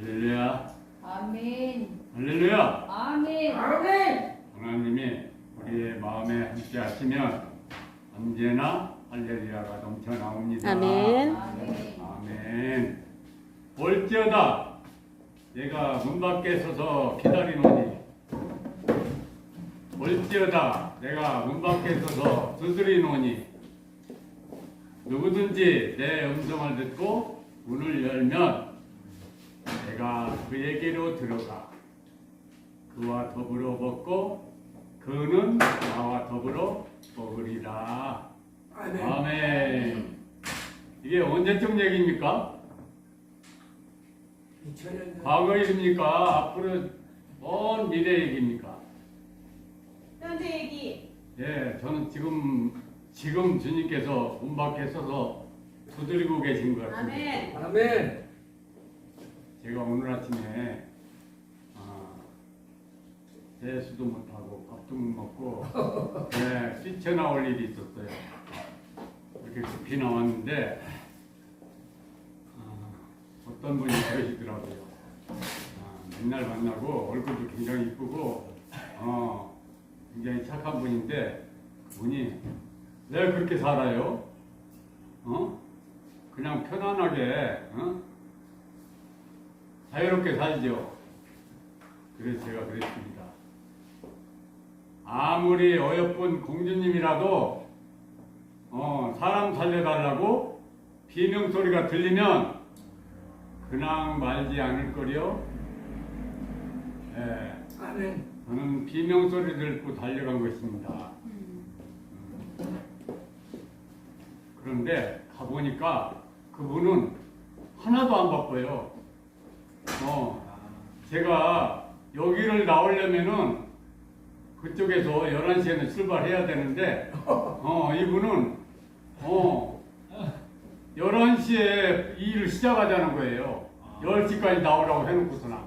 할렐루야. 아멘. 할렐루야. 아멘. 아멘. 하나님이 우리의 마음에 함께 하시면 언제나 할렐루야가 넘쳐 나옵니다. 아멘. 아멘. 아멘. 볼지어다 내가 문 밖에 서서 기다리노니 볼지어다 내가 문 밖에 서서 두드리노니 누구든지 내 음성을 듣고 문을 열면 내가 그에게로 들어가 그와 더불어 먹고 그는 나와 더불어 먹으리라. 아멘. 아멘. 이게 언제쯤 얘기입니까? 2000년 과거 얘기입니까? 앞으로 먼 미래 얘기입니까? 현재 얘기. 예, 저는 지금 지금 주님께서 문 밖에 서서 두드리고 계신 것 같습니다. 아멘. 아멘. 제가 오늘 아침에 아, 대수도 못하고 밥도 못 먹고 네, 뛰쳐나올 일이 있었어요. 이렇게 급히 나왔는데 아, 어떤 분이 그러시더라고요. 아, 맨날 만나고 얼굴도 굉장히 이쁘고 어, 굉장히 착한 분인데 분이 왜 그렇게 살아요? 어? 그냥 편안하게 어? 자유롭게 살죠. 그래서 제가 그랬습니다. 아무리 어여쁜 공주님이라도 어, 사람 살려달라고 비명 소리가 들리면 그냥 말지 않을 거려. 예. 저는 비명 소리 듣고 달려간 것입니다. 그런데 가보니까 그분은 하나도 안 바빠요. 어, 제가 여기를 나오려면은 그쪽에서 11시에는 출발해야 되는데, 어, 이분은, 어, 11시에 이 일을 시작하자는 거예요. 10시까지 나오라고 해놓고서나.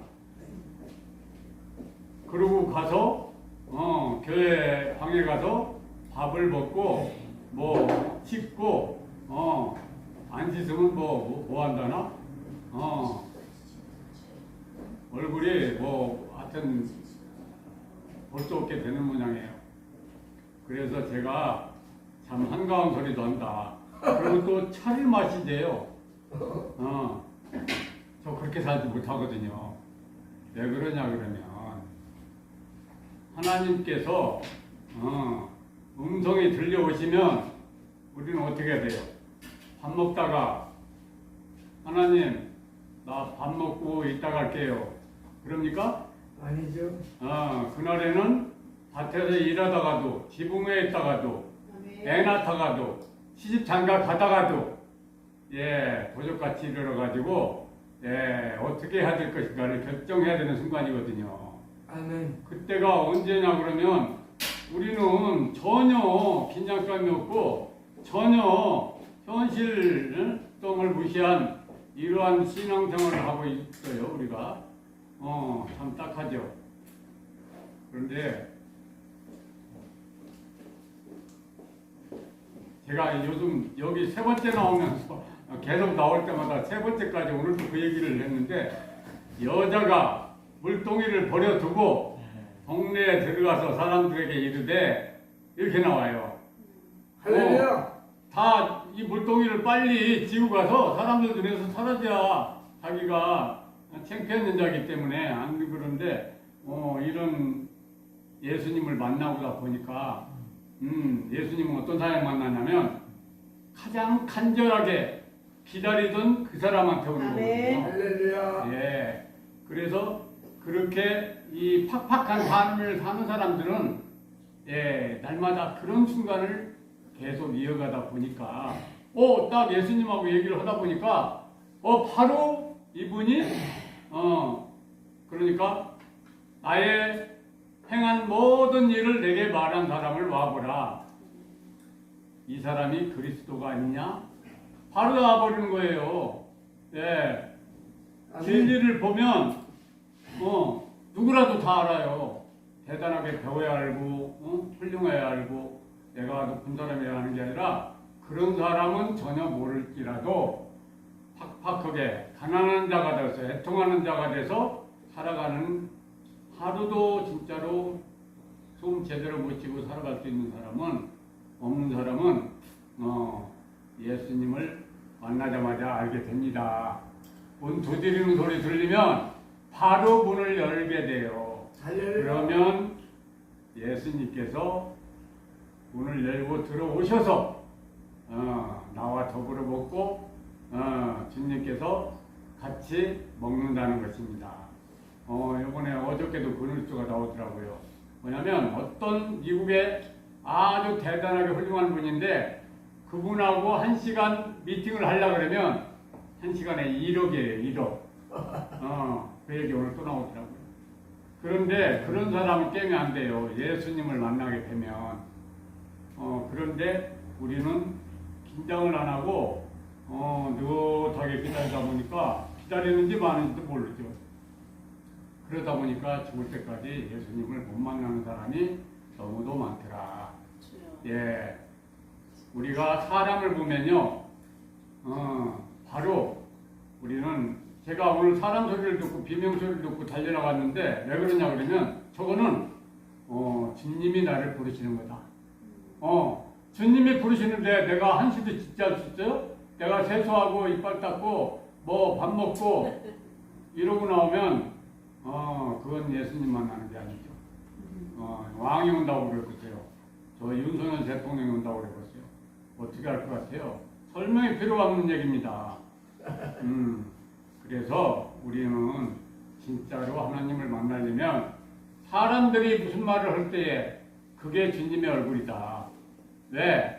그러고 가서, 어, 교회 방에 가서 밥을 먹고, 뭐, 씻고, 어, 안 씻으면 뭐, 뭐, 뭐 한다나? 어, 얼굴이 뭐 하여튼 볼 수 없게 되는 모양이에요. 그래서 제가 참 한가한 소리도 한다. 그리고 또 차를 마시대요. 어, 저 그렇게 살지 못하거든요. 왜 그러냐 그러면 하나님께서 어, 음성이 들려오시면 우리는 어떻게 해야 돼요? 밥 먹다가 하나님 나 밥 먹고 이따 갈게요. 그럽니까? 아니죠. 아, 그날에는 밭에서 일하다가도 지붕에 있다가도 아멘. 애 낳다가도 시집 장가 가다가도 예 도적같이 일어나가지고 예 어떻게 해야 될 것인가를 결정해야 되는 순간이거든요. 아멘. 그때가 언제냐 그러면 우리는 전혀 긴장감이 없고 전혀 현실성을 무시한 이러한 신앙생활을 하고 있어요 우리가 어 참 딱하죠 그런데 제가 요즘 여기 세 번째 나오면서 계속 나올 때마다 세 번째까지 오늘도 그 얘기를 했는데 여자가 물동이를 버려두고 동네에 들어가서 사람들에게 이르되 이렇게 나와요. 할렐루야. 다이 물동이를 빨리 지고 가서 사람들 눈에서 사라져야 자기가 창피한 자이기 때문에 안 그런데 어, 이런 예수님을 만나고다 보니까 음, 예수님은 어떤 사람을 만나냐면 가장 간절하게 기다리던 그 사람한테 오는 아멘. 거거든요. 할렐루야. 예. 그래서 그렇게 이 팍팍한 삶을 사는 사람들은 예, 날마다 그런 순간을 계속 이어가다 보니까 어, 딱 예수님하고 얘기를 하다 보니까 어, 바로 이분이 어, 그러니까 나의 행한 모든 일을 내게 말한 사람을 와보라. 이 사람이 그리스도가 아니냐? 바로 와버리는 거예요. 예. 진리를 보면 어 누구라도 다 알아요. 대단하게 배워야 알고 어? 훌륭해야 알고 내가 높은 사람이라 하는 게 아니라 그런 사람은 전혀 모를지라도 팍팍하게 가난한 자가 돼서 애통하는 자가 돼서 살아가는 하루도 진짜로 숨 제대로 못 쉬고 살아갈 수 있는 사람은 없는 사람은 어, 예수님을 만나자마자 알게 됩니다. 문 두드리는 소리 들리면 바로 문을 열게 돼요. 그러면 예수님께서 문을 열고 들어오셔서 어, 나와 더불어 먹고 어, 주님께서 같이 먹는다는 것입니다. 어, 이번에 어저께도 그 뉴스가 나오더라고요. 뭐냐면 어떤 미국의 아주 대단하게 훌륭한 분인데 그분하고 한 시간 미팅을 하려 그러면 한 시간에 1억이에요, 1억. 어, 그 얘기 오늘 또 나오더라고요. 그런데 그런 사람은 깨면 안 돼요. 예수님을 만나게 되면. 어, 그런데 우리는 긴장을 안 하고, 어, 느긋하게 기다리다 보니까 기다리는지 마는지도 모르죠. 그러다 보니까 죽을 때까지 예수님을 못 만나는 사람이 너무도 많더라. 예. 우리가 사람을 보면요, 어, 바로 우리는 제가 오늘 사람 소리를 듣고 비명 소리를 듣고 달려나갔는데 왜 그러냐 그러면 저거는 어, 주님이 나를 부르시는 거다. 어, 주님이 부르시는데 내가 한시도 짓지 않을 수 있어요? 내가 세수하고 이빨 닦고 뭐 밥 먹고 이러고 나오면 어, 그건 예수님 만나는 게 아니죠. 어, 왕이 온다고 그랬어요. 저 윤석열 대통령이 온다고 그랬어요. 어떻게 할 것 같아요? 설명이 필요가 없는 얘기입니다. 음, 그래서 우리는 진짜로 하나님을 만나려면 사람들이 무슨 말을 할 때에 그게 주님의 얼굴이다. 왜?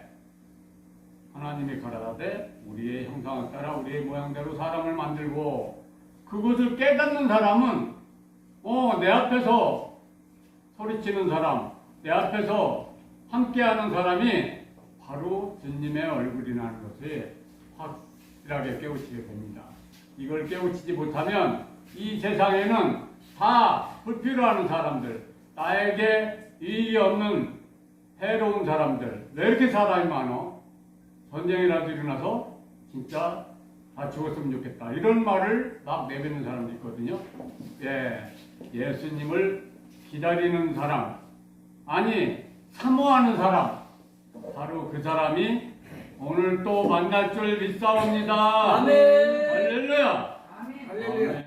하나님이 가라사대 우리의 형상을 따라 우리의 모양대로 사람을 만들고 그것을 깨닫는 사람은 어, 내 앞에서 소리치는 사람, 내 앞에서 함께하는 사람이 바로 주님의 얼굴이라는 것을 확실하게 깨우치게 됩니다. 이걸 깨우치지 못하면 이 세상에는 다 불필요한 사람들, 나에게 이익이 없는 해로운 사람들, 왜 이렇게 사람이 많어? 전쟁이라도 일어나서 진짜 다 죽었으면 좋겠다. 이런 말을 막 내뱉는 사람도 있거든요. 예, 예수님을 기다리는 사람, 아니, 사모하는 사람, 바로 그 사람이 오늘 또 만날 줄 믿사옵니다. 아멘. 할렐루야. 할렐루야. 아멘.